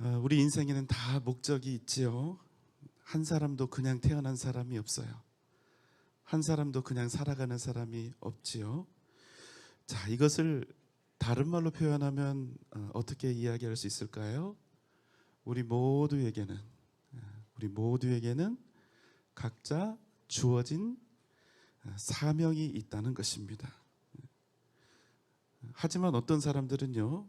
어, 우리 인생에는 다 목적이 있지요. 한 사람도 그냥 태어난 사람이 없어요. 한 사람도 그냥 살아가는 사람이 없지요. 자, 이것을 다른 말로 표현하면 어, 어떻게 이야기할 수 있을까요? 우리 모두에게는 어, 우리 모두에게는 각자 주어진 어, 사명이 있다는 것입니다. 하지만 어떤 사람들은요,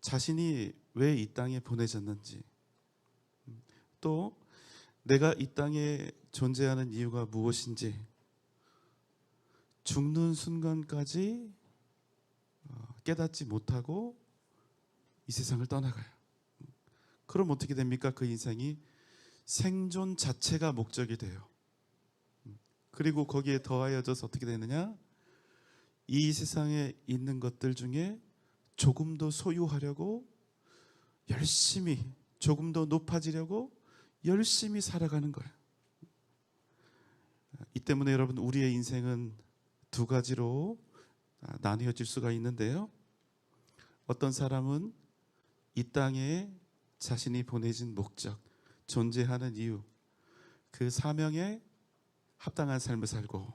자신이 왜 이 땅에 보내졌는지, 음, 또 내가 이 땅에 존재하는 이유가 무엇인지, 죽는 순간까지 어, 깨닫지 못하고 이 세상을 떠나가요. 그럼 어떻게 됩니까? 그 인생이 생존 자체가 목적이 돼요. 음, 그리고 거기에 더하여져서 어떻게 되느냐? 이 세상에 있는 것들 중에 조금 더 소유하려고 열심히 조금 더 높아지려고 열심히 살아가는 거예요. 이 때문에 여러분 우리의 인생은 두 가지로 아, 나뉘어질 수가 있는데요. 어떤 사람은 이 땅에 자신이 보내진 목적, 존재하는 이유, 그 사명에 합당한 삶을 살고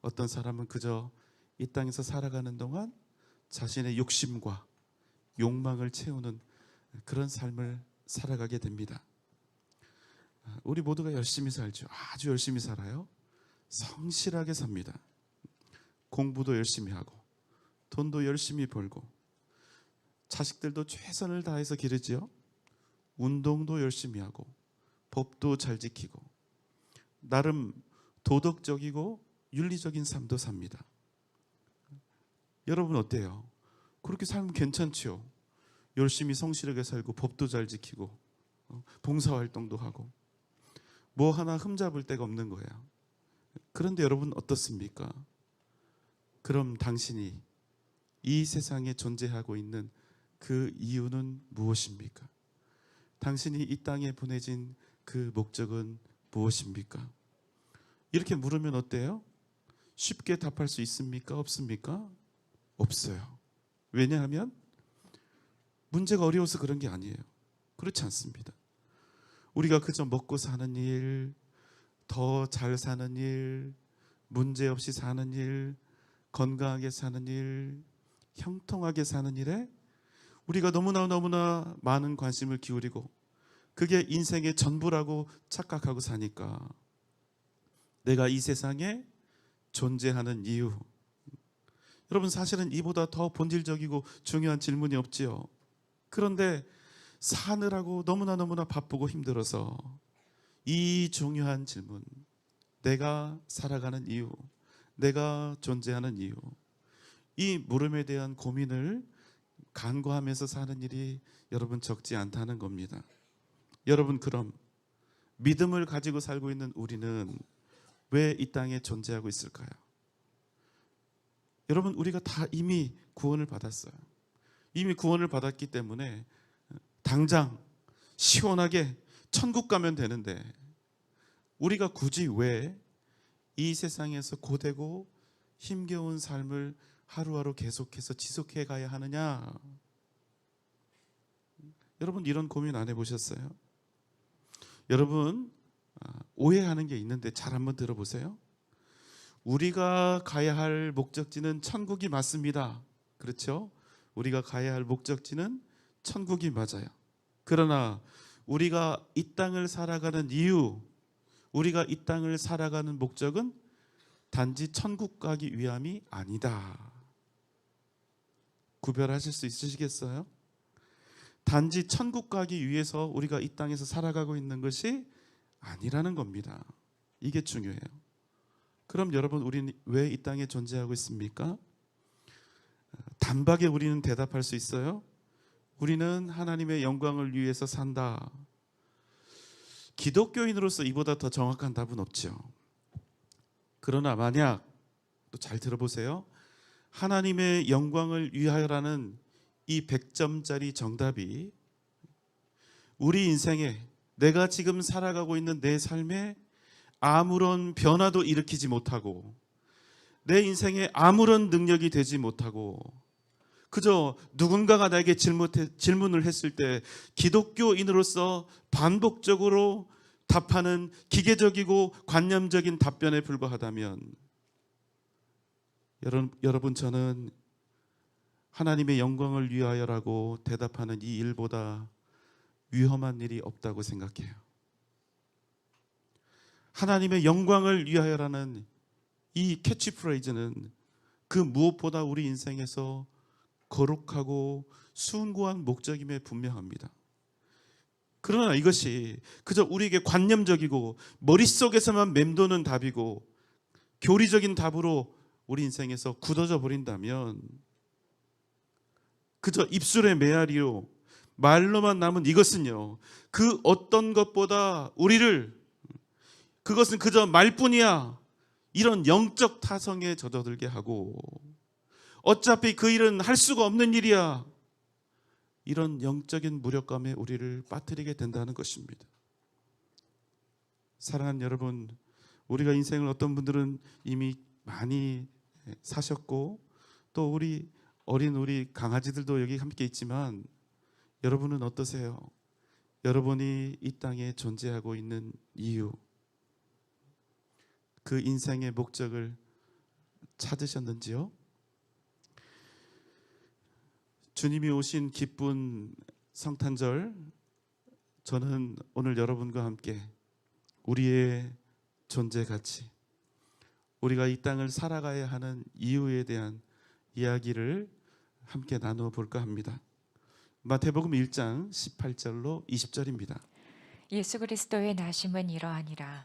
어떤 사람은 그저 이 땅에서 살아가는 동안 자신의 욕심과 욕망을 채우는 그런 삶을 살아가게 됩니다. 아, 우리 모두가 열심히 살죠. 아주 열심히 살아요. 성실하게 삽니다. 공부도 열심히 하고, 돈도 열심히 벌고, 자식들도 최선을 다해서 기르지요. 운동도 열심히 하고, 법도 잘 지키고, 나름 도덕적이고 윤리적인 삶도 삽니다. 여러분 어때요? 그렇게 살면 괜찮지요. 열심히 성실하게 살고 법도 잘 지키고 어, 봉사 활동도 하고 뭐 하나 흠잡을 데가 없는 거예요. 그런데 여러분 어떻습니까? 그럼 당신이 이 세상에 존재하고 있는 그 이유는 무엇입니까? 당신이 이 땅에 보내진 그 목적은 무엇입니까? 이렇게 물으면 어때요? 쉽게 답할 수 있습니까? 없습니까? 없어요. 왜냐하면 문제가 어려워서 그런 게 아니에요. 그렇지 않습니다. 우리가 그저 먹고 사는 일, 더 잘 사는 일, 문제 없이 사는 일, 건강하게 사는 일, 형통하게 사는 일에 우리가 너무나 너무나 많은 관심을 기울이고 그게 인생의 전부라고 착각하고 사니까 내가 이 세상에 존재하는 이유 여러분 사실은 이보다 더 본질적이고 중요한 질문이 없지요. 그런데 사느라고 너무나 너무나 바쁘고 힘들어서 이 중요한 질문, 내가 살아가는 이유, 내가 존재하는 이유, 이 물음에 대한 고민을 간과하면서 사는 일이 여러분 적지 않다는 겁니다. 여러분 그럼 믿음을 가지고 살고 있는 우리는 왜 이 땅에 존재하고 있을까요? 여러분 우리가 다 이미 구원을 받았어요. 이미 구원을 받았기 때문에 당장 시원하게 천국 가면 되는데 우리가 굳이 왜 이 세상에서 고되고 힘겨운 삶을 하루하루 계속해서 지속해 가야 하느냐? 여러분 이런 고민 안 해보셨어요? 여러분 아, 오해하는 게 있는데 잘 한번 들어보세요. 우리가 가야 할 목적지는 천국이 맞습니다. 그렇죠? 우리가 가야 할 목적지는 천국이 맞아요. 그러나 우리가 이 땅을 살아가는 이유, 우리가 이 땅을 살아가는 목적은 단지 천국 가기 위함이 아니다. 구별하실 수 있으시겠어요? 단지 천국 가기 위해서 우리가 이 땅에서 살아가고 있는 것이 아니라는 겁니다. 이게 중요해요. 그럼 여러분 우리는 왜 이 땅에 존재하고 있습니까? 단박에 우리는 대답할 수 있어요. 우리는 하나님의 영광을 위해서 산다. 기독교인으로서 이보다 더 정확한 답은 없죠. 그러나 만약 또 잘 들어보세요. 하나님의 영광을 위하여라는 이 100점짜리 정답이 우리 인생에 내가 지금 살아가고 있는 내 삶에 아무런 변화도 일으키지 못하고 내 인생에 아무런 능력이 되지 못하고 그저 누군가가 나에게 질문을 했을 때 기독교인으로서 반복적으로 답하는 기계적이고 관념적인 답변에 불과하다면 여러분 저는 하나님의 영광을 위하여라고 대답하는 이 일보다 위험한 일이 없다고 생각해요. 하나님의 영광을 위하여라는 이 캐치프레이즈는 그 무엇보다 우리 인생에서 거룩하고 숭고한 목적임에 분명합니다. 그러나 이것이 그저 우리에게 관념적이고 머릿속에서만 맴도는 답이고 교리적인 답으로 우리 인생에서 굳어져 버린다면 그저 입술의 메아리로 말로만 남은 이것은요 그 어떤 것보다 우리를 그것은 그저 말뿐이야 이런 영적 타성에 젖어들게 하고 어차피 그 일은 할 수가 없는 일이야 이런 영적인 무력감에 우리를 빠뜨리게 된다는 것입니다. 사랑하는 여러분, 우리가 인생을 어떤 분들은 이미 많이 사셨고 또 우리 어린 우리 강아지들도 여기 함께 있지만 여러분은 어떠세요? 여러분이 이 땅에 존재하고 있는 이유 그 인생의 목적을 찾으셨는지요? 주님이 오신 기쁜 성탄절 저는 오늘 여러분과 함께 우리의 존재 가치 우리가 이 땅을 살아가야 하는 이유에 대한 이야기를 함께 나누어 볼까 합니다. 마태복음 1장 18절로 20절입니다. 예수 그리스도의 나심은 이러하니라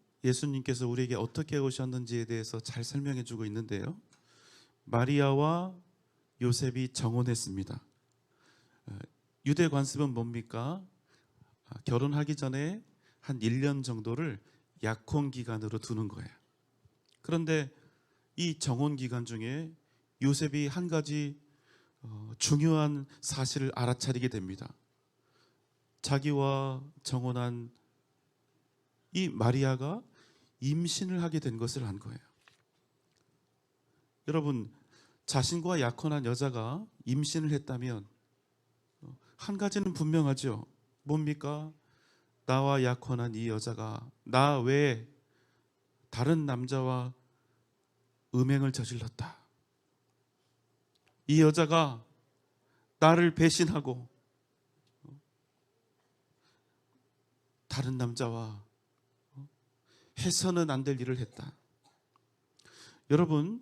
예수님께서 우리에게 어떻게 오셨는지에 대해서 잘 설명해 주고 있는데요. 마리아와 요셉이 정혼했습니다. 어, 유대 관습은 뭡니까? 아, 결혼하기 전에 한 1년 정도를 약혼 기간으로 두는 거예요. 그런데 이 정혼 기간 중에 요셉이 한 가지 어, 중요한 사실을 알아차리게 됩니다. 자기와 정혼한 이 마리아가 임신을 하게 된 것을 안 거예요. 여러분, 자신과 약혼한 여자가 임신을 했다면 어, 한 가지는 분명하죠. 뭡니까? 나와 약혼한 이 여자가 나 외에 다른 남자와 음행을 저질렀다. 이 여자가 나를 배신하고 어, 다른 남자와 해서는 안 될 일을 했다. 여러분,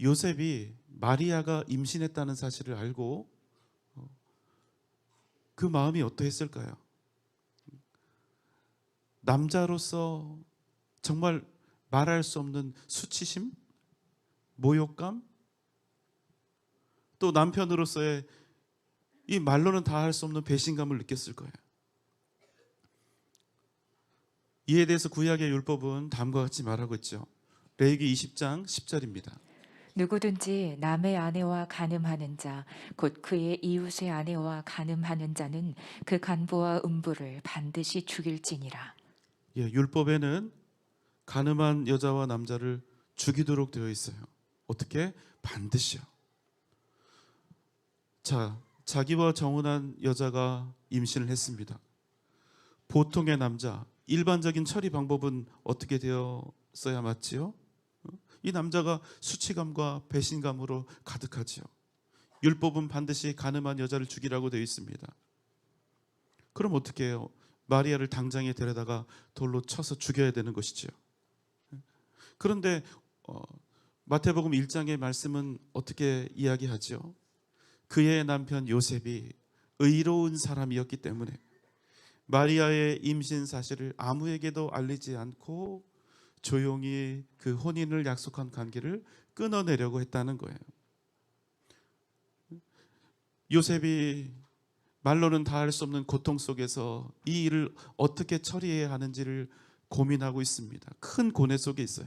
요셉이 마리아가 임신했다는 사실을 알고 어, 그 마음이 어떠했을까요? 남자로서 정말 말할 수 없는 수치심, 모욕감, 또 남편으로서의 이 말로는 다 할 수 없는 배신감을 느꼈을 거예요. 이에 대해서 구약의 율법은 다음과 같이 말하고 있죠. 레위기 20장 10절입니다. 누구든지 남의 아내와 간음하는 자, 곧 그의 이웃의 아내와 간음하는 자는 그 간부와 음부를 반드시 죽일지니라. 예, 율법에는 가늠한 여자와 남자를 죽이도록 되어 있어요. 어떻게? 반드시요. 자, 자기와 정혼한 여자가 임신을 했습니다. 보통의 남자, 일반적인 처리 방법은 어떻게 되었어야 맞지요? 이 남자가 수치감과 배신감으로 가득하지요. 율법은 반드시 가늠한 여자를 죽이라고 되어 있습니다. 그럼 어떻게 해요? 마리아를 당장에 데려다가 돌로 쳐서 죽여야 되는 것이지요. 그런데 어, 마태복음 1장의 말씀은 어떻게 이야기하죠? 그의 남편 요셉이 의로운 사람이었기 때문에 마리아의 임신 사실을 아무에게도 알리지 않고 조용히 그 혼인을 약속한 관계를 끊어내려고 했다는 거예요. 요셉이 말로는 다 할 수 없는 고통 속에서 이 일을 어떻게 처리해야 하는지를 고민하고 있습니다. 큰 고뇌 속에 있어요.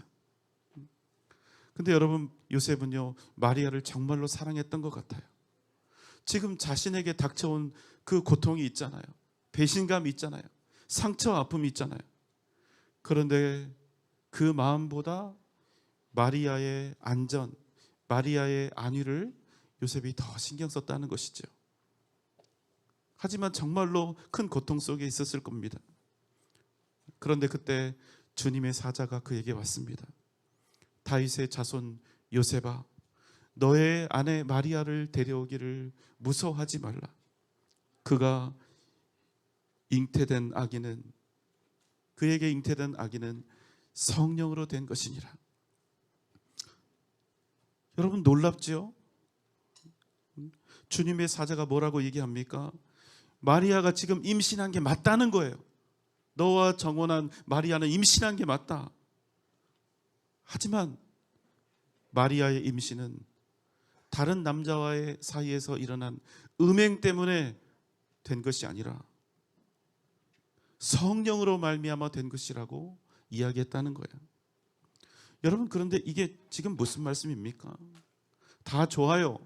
근데 여러분 요셉은요 마리아를 정말로 사랑했던 것 같아요. 지금 자신에게 닥쳐온 그 고통이 있잖아요. 배신감이 있잖아요. 상처 아픔이 있잖아요. 그런데 그 마음보다 마리아의 안전, 마리아의 안위를 요셉이 더 신경 썼다는 것이죠. 하지만 정말로 큰 고통 속에 있었을 겁니다. 그런데 그때 주님의 사자가 그에게 왔습니다. 다윗의 자손 요셉아, 너의 아내 마리아를 데려오기를 무서워하지 말라. 그가 잉태된 아기는 그에게 잉태된 아기는 성령으로 된 것이니라. 여러분 놀랍지요? 주님의 사자가 뭐라고 얘기합니까? 마리아가 지금 임신한 게 맞다는 거예요. 너와 정혼한 마리아는 임신한 게 맞다. 하지만 마리아의 임신은 다른 남자와의 사이에서 일어난 음행 때문에 된 것이 아니라 성령으로 말미암아 된 것이라고 이야기했다는 거예요. 여러분 그런데 이게 지금 무슨 말씀입니까? 다 좋아요.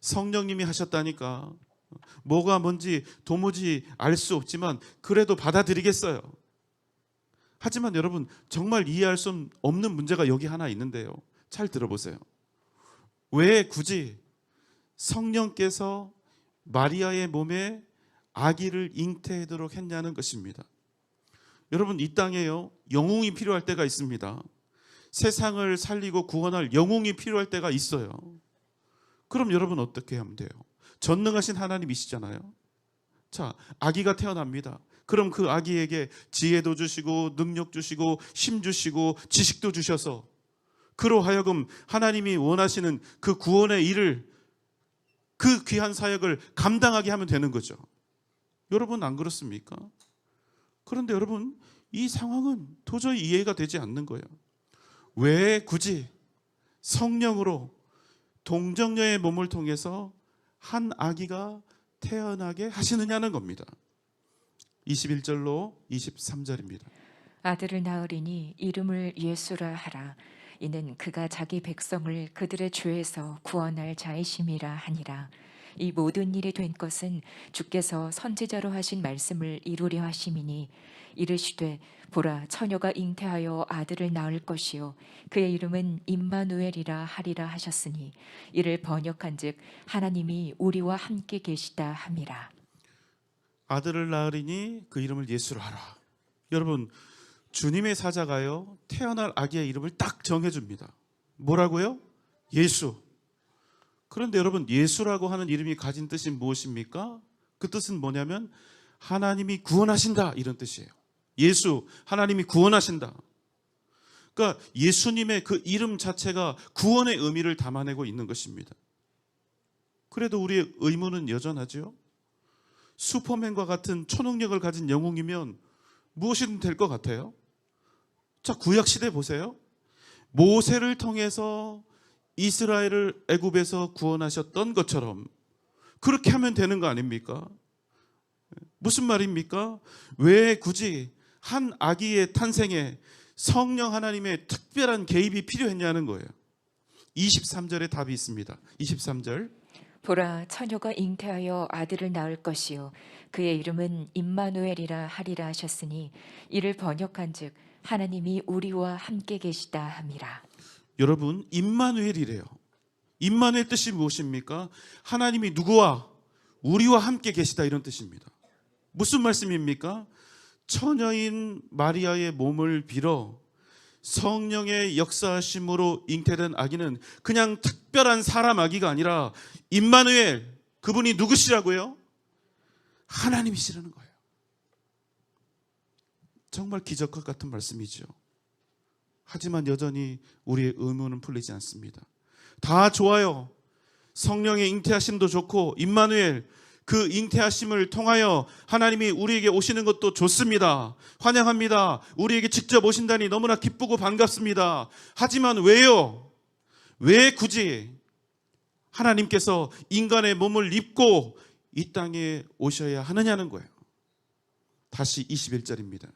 성령님이 하셨다니까 뭐가 뭔지 도무지 알 수 없지만 그래도 받아들이겠어요. 하지만 여러분 정말 이해할 수 없는 문제가 여기 하나 있는데요. 잘 들어보세요. 왜 굳이 성령께서 마리아의 몸에 아기를 잉태하도록 했냐는 것입니다. 여러분 이 땅에요 영웅이 필요할 때가 있습니다. 세상을 살리고 구원할 영웅이 필요할 때가 있어요. 그럼 여러분 어떻게 하면 돼요? 전능하신 하나님이시잖아요. 자, 아기가 태어납니다. 그럼 그 아기에게 지혜도 주시고 능력 주시고 힘 주시고 지식도 주셔서 그로 하여금 하나님이 원하시는 그 구원의 일을 그 귀한 사역을 감당하게 하면 되는 거죠. 여러분 안 그렇습니까? 그런데 여러분 이 상황은 도저히 이해가 되지 않는 거예요. 왜 굳이 성령으로 동정녀의 몸을 통해서 한 아기가 태어나게 하시느냐는 겁니다. 21절로 23절입니다. 아들을 낳으리니 이름을 예수라 하라. 이는 그가 자기 백성을 그들의 죄에서 구원할 자이심이라 하니라. 이 모든 일이 된 것은 주께서 선지자로 하신 말씀을 이루려 하심이니 이르시되 보라 처녀가 잉태하여 아들을 낳을 것이요 그의 이름은 임마누엘이라 하리라 하셨으니 이를 번역한즉 하나님이 우리와 함께 계시다 함이라. 아들을 낳으리니 그 이름을 예수로 하라. 여러분 주님의 사자가요 태어날 아기의 이름을 딱 정해줍니다. 뭐라고요? 예수. 그런데 여러분 예수라고 하는 이름이 가진 뜻이 무엇입니까? 그 뜻은 뭐냐면 하나님이 구원하신다 이런 뜻이에요. 예수 하나님이 구원하신다. 그러니까 예수님의 그 이름 자체가 구원의 의미를 담아내고 있는 것입니다. 그래도 우리의 의문은 여전하죠. 슈퍼맨과 같은 초능력을 가진 영웅이면 무엇이든 될 것 같아요. 자, 구약 시대 보세요. 모세를 통해서 이스라엘을 애굽에서 구원하셨던 것처럼 그렇게 하면 되는 거 아닙니까? 무슨 말입니까? 왜 굳이 한 아기의 탄생에 성령 하나님의 특별한 개입이 필요했냐는 거예요. 23절에 답이 있습니다. 23절. 보라 처녀가 잉태하여 아들을 낳을 것이요 그의 이름은 임마누엘이라 하리라 하셨으니 이를 번역한즉 하나님이 우리와 함께 계시다 함이라. 여러분, 임마누엘이래요. 임마누엘 뜻이 무엇입니까? 하나님이 누구와 우리와 함께 계시다 이런 뜻입니다. 무슨 말씀입니까? 처녀인 마리아의 몸을 빌어 성령의 역사하심으로 잉태된 아기는 그냥 특별한 사람 아기가 아니라 임마누엘 그분이 누구시라고요? 하나님이시라는 거예요. 정말 기적과 같은 말씀이죠. 하지만 여전히 우리의 의문은 풀리지 않습니다. 다 좋아요. 성령의 잉태하심도 좋고 임마누엘 그 잉태하심을 통하여 하나님이 우리에게 오시는 것도 좋습니다. 환영합니다. 우리에게 직접 오신다니 너무나 기쁘고 반갑습니다. 하지만 왜요? 왜 굳이 하나님께서 인간의 몸을 입고 이 땅에 오셔야 하느냐는 거예요. 다시 21절입니다.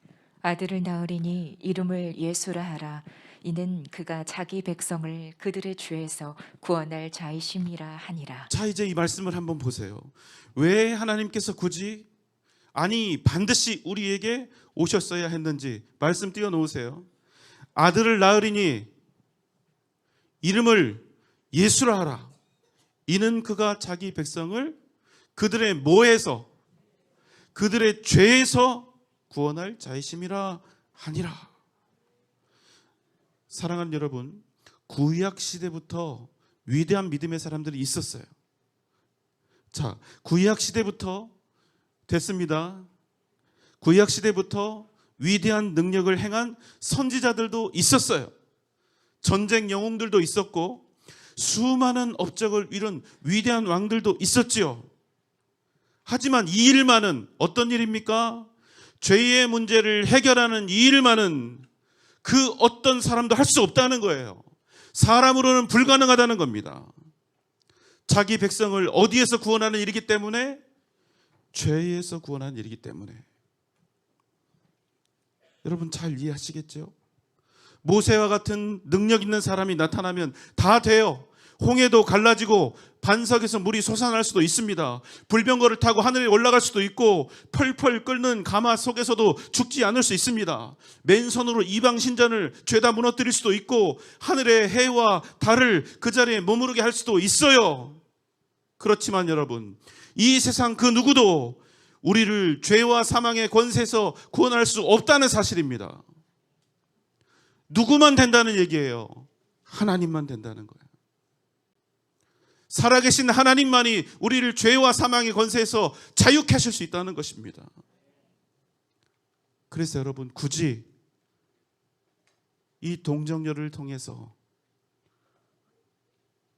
아들을 낳으리니 이름을 예수라 하라 이는 그가 자기 백성을 그들의 죄에서 구원할 자이심이라 하니라 자, 이제 이 말씀을 한번 보세요. 왜 하나님께서 굳이 아니 반드시 우리에게 오셨어야 했는지 말씀 띄워 놓으세요. 아들을 낳으리니 이름을 예수라 하라. 이는 그가 자기 백성을 그들의 모에서 그들의 죄에서 구원할 자이심이라 하니라. 사랑하는 여러분, 구약 시대부터 위대한 믿음의 사람들이 있었어요. 자, 구약 시대부터 됐습니다. 구약 시대부터 위대한 능력을 행한 선지자들도 있었어요. 전쟁 영웅들도 있었고 수많은 업적을 이룬 위대한 왕들도 있었지요. 하지만 이 일만은 어떤 일입니까? 죄의 문제를 해결하는 이 일만은 그 어떤 사람도 할 수 없다는 거예요. 사람으로는 불가능하다는 겁니다. 자기 백성을 어디에서 구원하는 일이기 때문에 죄에서 구원하는 일이기 때문에 여러분 잘 이해하시겠죠? 모세와 같은 능력 있는 사람이 나타나면 다 돼요. 홍해도 갈라지고 반석에서 물이 솟아날 수도 있습니다. 불병거를 타고 하늘에 올라갈 수도 있고 펄펄 끓는 가마 속에서도 죽지 않을 수 있습니다. 맨손으로 이방 신전을 죄다 무너뜨릴 수도 있고 하늘의 해와 달을 그 자리에 머무르게 할 수도 있어요. 그렇지만 여러분, 이 세상 그 누구도 우리를 죄와 사망의 권세에서 구원할 수 없다는 사실입니다. 누구만 된다는 얘기예요. 하나님만 된다는 거예요. 살아계신 하나님만이 우리를 죄와 사망의 권세에서 자유케 하실 수 있다는 것입니다. 그래서 여러분 굳이 이 동정녀를 통해서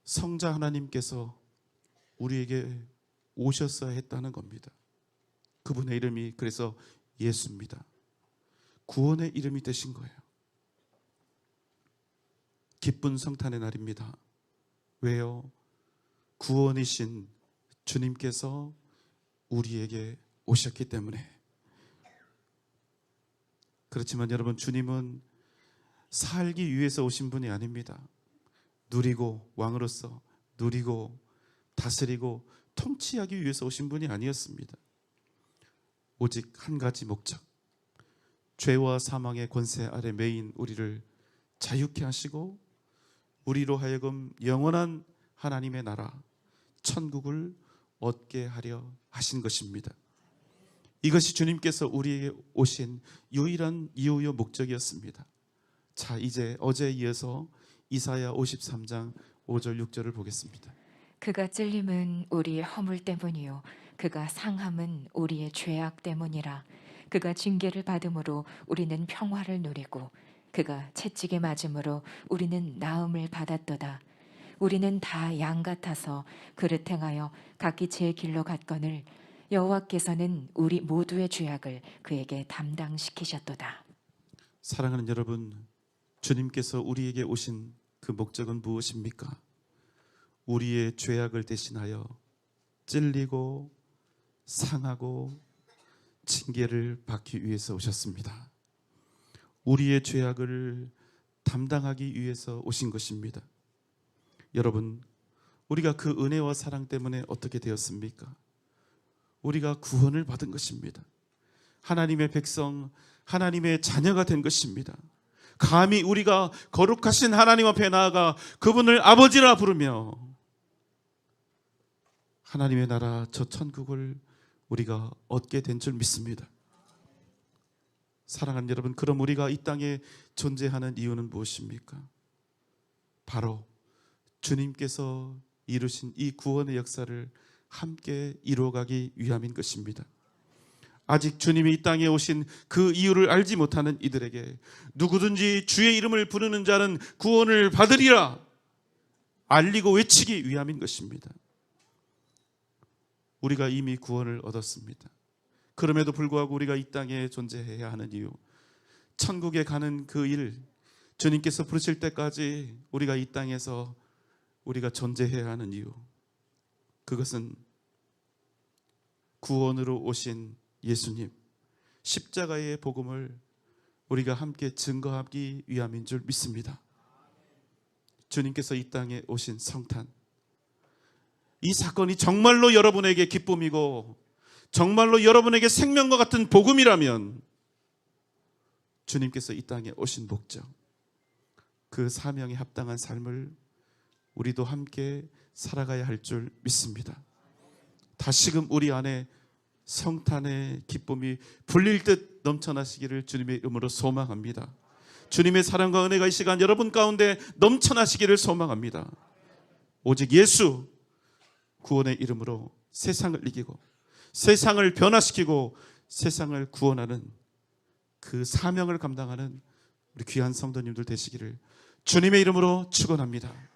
성자 하나님께서 우리에게 오셨어야 했다는 겁니다. 그분의 이름이 그래서 예수입니다. 구원의 이름이 되신 거예요. 기쁜 성탄의 날입니다. 왜요? 구원이신 주님께서 우리에게 오셨기 때문에. 그렇지만 여러분, 주님은 살기 위해서 오신 분이 아닙니다. 누리고 왕으로서 누리고 다스리고 통치하기 위해서 오신 분이 아니었습니다. 오직 한 가지 목적. 죄와 사망의 권세 아래 매인 우리를 자유케 하시고 우리로 하여금 영원한 하나님의 나라 천국을 얻게 하려 하신 것입니다. 이것이 주님께서 우리에게 오신 유일한 이유요 목적이었습니다. 자, 이제 어제에 이어서 이사야 53장 5절 6절을 보겠습니다. 그가 찔림은 우리의 허물 때문이요 그가 상함은 우리의 죄악 때문이라 그가 징계를 받음으로 우리는 평화를 누리고 그가 채찍에 맞음으로 우리는 나음을 받았도다 우리는 다 양 같아서 그릇 행하여 각기 제 길로 갔거늘 여호와께서는 우리 모두의 죄악을 그에게 담당시키셨도다 사랑하는 여러분, 주님께서 우리에게 오신 그 목적은 무엇입니까? 우리의 죄악을 대신하여 찔리고 상하고 징계를 받기 위해서 오셨습니다. 우리의 죄악을 담당하기 위해서 오신 것입니다. 여러분, 우리가 그 은혜와 사랑 때문에 어떻게 되었습니까? 우리가 구원을 받은 것입니다. 하나님의 백성, 하나님의 자녀가 된 것입니다. 감히 우리가 거룩하신 하나님 앞에 나아가 그분을 아버지라 부르며 하나님의 나라 저 천국을 우리가 얻게 된 줄 믿습니다. 사랑하는 여러분, 그럼 우리가 이 땅에 존재하는 이유는 무엇입니까? 바로 주님께서 이루신 이 구원의 역사를 함께 이루어가기 위함인 것입니다. 아직 주님이 이 땅에 오신 그 이유를 알지 못하는 이들에게 누구든지 주의 이름을 부르는 자는 구원을 받으리라 알리고 외치기 위함인 것입니다. 우리가 이미 구원을 얻었습니다. 그럼에도 불구하고 우리가 이 땅에 존재해야 하는 이유, 천국에 가는 그 일, 주님께서 부르실 때까지 우리가 이 땅에서 우리가 존재해야 하는 이유, 그것은 구원으로 오신 예수님 십자가의 복음을 우리가 함께 증거하기 위함인 줄 믿습니다. 주님께서 이 땅에 오신 성탄 이 사건이 정말로 여러분에게 기쁨이고 정말로 여러분에게 생명과 같은 복음이라면 주님께서 이 땅에 오신 목적 그 사명에 합당한 삶을 우리도 함께 살아가야 할 줄 믿습니다. 다시금 우리 안에 성탄의 기쁨이 불릴 듯 넘쳐나시기를 주님의 이름으로 소망합니다. 주님의 사랑과 은혜가 이 시간 여러분 가운데 넘쳐나시기를 소망합니다. 오직 예수 구원의 이름으로 세상을 이기고 세상을 변화시키고 세상을 구원하는 그 사명을 감당하는 우리 귀한 성도님들 되시기를 주님의 이름으로 축원합니다.